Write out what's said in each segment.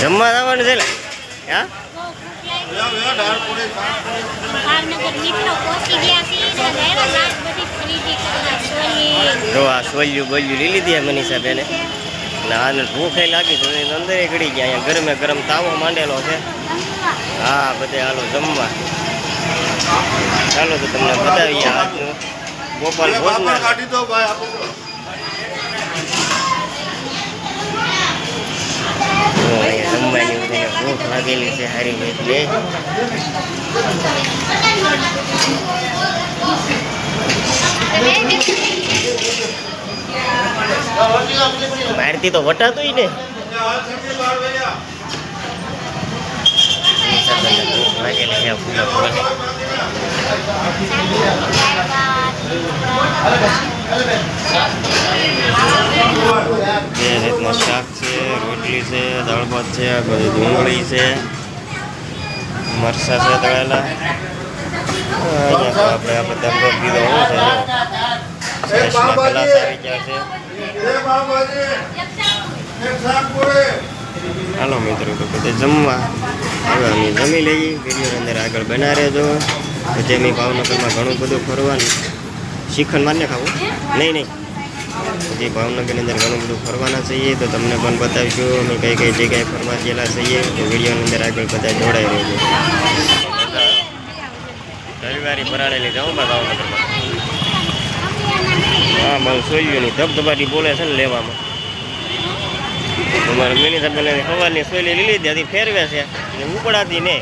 જમવા આવવાનું છે હા? તો આ સોલ્યું બોલ્યું લઈ લીધી મનીષા બેને. ને આને ભૂખે લાગી તો અંદર ગળી ગયા. અહીંયા ગરમે ગરમ તાવો માંડેલો છે. હા, બધે હાલો જમવા. ચાલો તો તમને બતાવીએ આજનું. ગોપાલ ભોજનાલય. લાગેલી છે હારી એટલે મારતી તો વટાતું ને. લાગેલી રોટલી છે દાળ ભાત છે, આ બધી ડુંગળી છે. મરસા છે તળેલા આપણે આ બધા પીધો હું છે. હાલો મિત્રો, તો બધે જમવા. હવે અમે જમી લઈએ. વીડિયો અંદર આગળ બના રહેજો. પછી અમે ભાવનગરમાં ઘણું બધું ફરવાનું. શિખંડ માન્ય ખાવું? નહીં નહીં. પછી ભાવનગરની અંદર ઘણું બધું ફરવાના છીએ તો તમને પણ બતાવીશું. અમે કઈ કઈ જગ્યાએ ફરવા ગયેલા છીએ તો વિડીયોની અંદર આગળ બધા જોડાઈ રહેજો. રવિવારે ભરાડેલી જાઉં ભાવનગરમાં. હા મારું સોલ્યુની ધબધબાટી બોલે છે ને લેવામાં. તમારે મિની સાહેબ સવારની સોયલી લીલી હતી ફેરવે છે. ને ઉપડાતી ને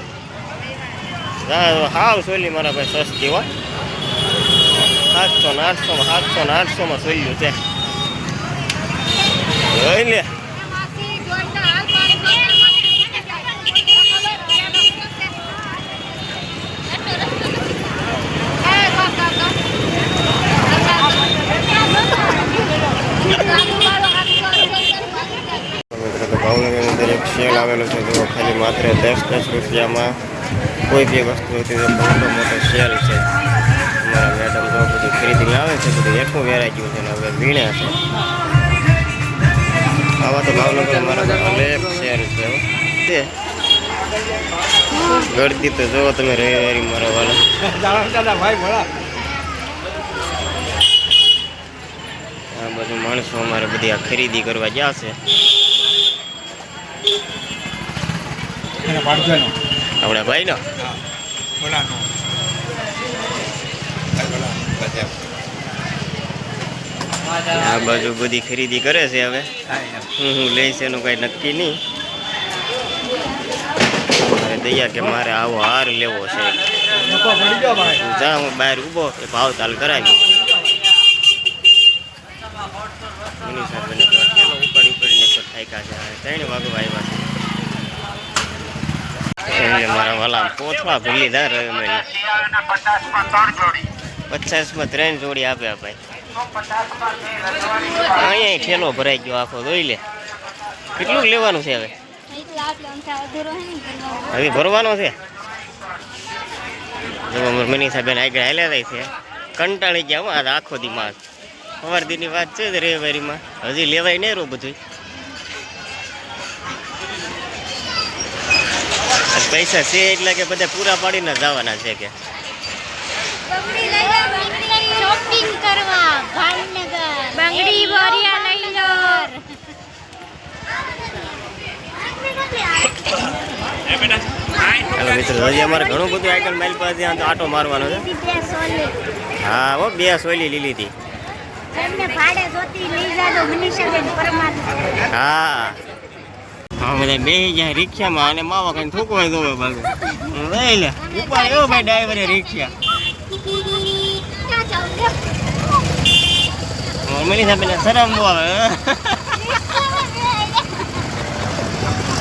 હા, સોયલી મારા ભાઈ સસ્તી હો. સાતસો ને આઠસોમાં સાતસો ને આઠસોમાં સોયલું છે જોઈ લે મિત્રો તો ભાવનગરની અંદર એક સેલ આવેલો છે જો ખાલી માત્ર દસ દસ રૂપિયામાં કોઈ બી વસ્તુ હતી તો મોટો મોટો સેલ છે જો બધું ખરીદીને આવે છે બધું હેઠું વેરાઈ ગયું છે ને હવે વીણે છે. આવા તો ભાવનગર મારા અનેક શહેર છે હો. તે ગળદી તો જોવો તમે રવિવારી મારા વાળા. આ બધું માણસો અમારે બધી આ ખરીદી કરવા ગયા છે. આપણા ભાઈ નો આ બાજુ બધી ખરીદી કરે છે હવે. હું હું લઈશ એનું કઈ નક્કી નહીં. દૈયા કે મારે આવો હાર લેવો છે. જા, હું બહાર ઊભો, એ ભાવ તાલ કરાવી ઉપાડી ઉપાડીને તો છે. ત્રણ આવ્યા છે. મારા વાલા પોથવા ભૂલી ના રહ્યો પચાસમાં ત્રણ જોડી. આપ્યા ભાઈ. અહીંયા ઠેલો ભરાઈ ગયો આખો, જોઈ લે. કેટલું લેવાનું છે હવે? હવે ભરવાનો છે? મનીષા બેન આગળ હાલ્યા જાય છે. કંટાળી ગયા હું આ આખો દિમાગ. સવાર દીની વાત છે રેવારીમાં હજી લેવાય નહીં રહ્યું બધું પૈસા છે એટલે કે બધા પૂરા પાડીને જવાના છે કે શોપિંગ કરવા ભાવનગર બંગડી બોરિયા લઈ લો ચાલો મિત્રો હજી અમારે ઘણું બધું આઈકન માઇલ પાસે ત્યાં તો આટો મારવાનો છે. હા હો બે સોયલી લીલી હતી. હા. હા બધા બે જાય રિક્ષામાં અને માવા કઈ થૂકવાય દો બાજુ લઈ લે. ઉપર એવો ભાઈ ડ્રાઈવરે રિક્ષા. મની સાહેબ શરમ આવે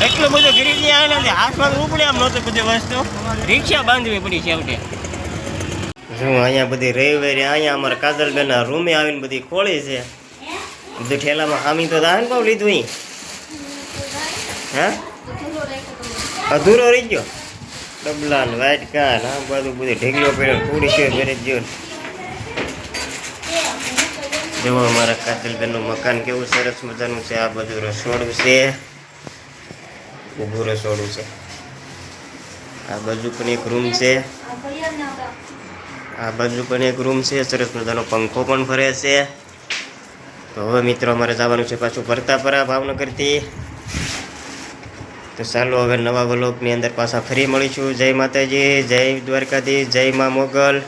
એટલું બધું ગરીબી આવે ને હાથમાં ઉપડે આમ નહોતું બધી વસ્તુ. રિક્ષા બાંધવી પડી છેવટે શું, અહીંયા બધી રવિવારે અહીંયા અમારા કાજલબેનના રૂમે આવીને બધી ખોળી છે. બધું ઠેલામાં હામી તો દાહન પાવ લીધું અહીં હા? અધૂરો રહી ગયો. ડબલા ને ને આ બધું બધું ઢેગલો પડ્યો પૂરી છે, ઘરે જ જો જુઓ અમારા કાજલબેનનું મકાન કેવું સરસ મજાનું છે. આ બધું રસોડું છે. ઊભું રસોડું છે. આ બાજુ પણ એક રૂમ છે. આ બાજુ પણ એક રૂમ છે. સરસ મજાનો પંખો પણ ફરે છે. તો હવે મિત્રો અમારે જવાનું છે પાછું ભરતાપરા ભાવનગરથી. તો ચાલો હવે નવા વ્લોગની અંદર પાછા ફરી મળીશું. જય માતાજી, જય દ્વારકાધીશ, જય મા મોગલ.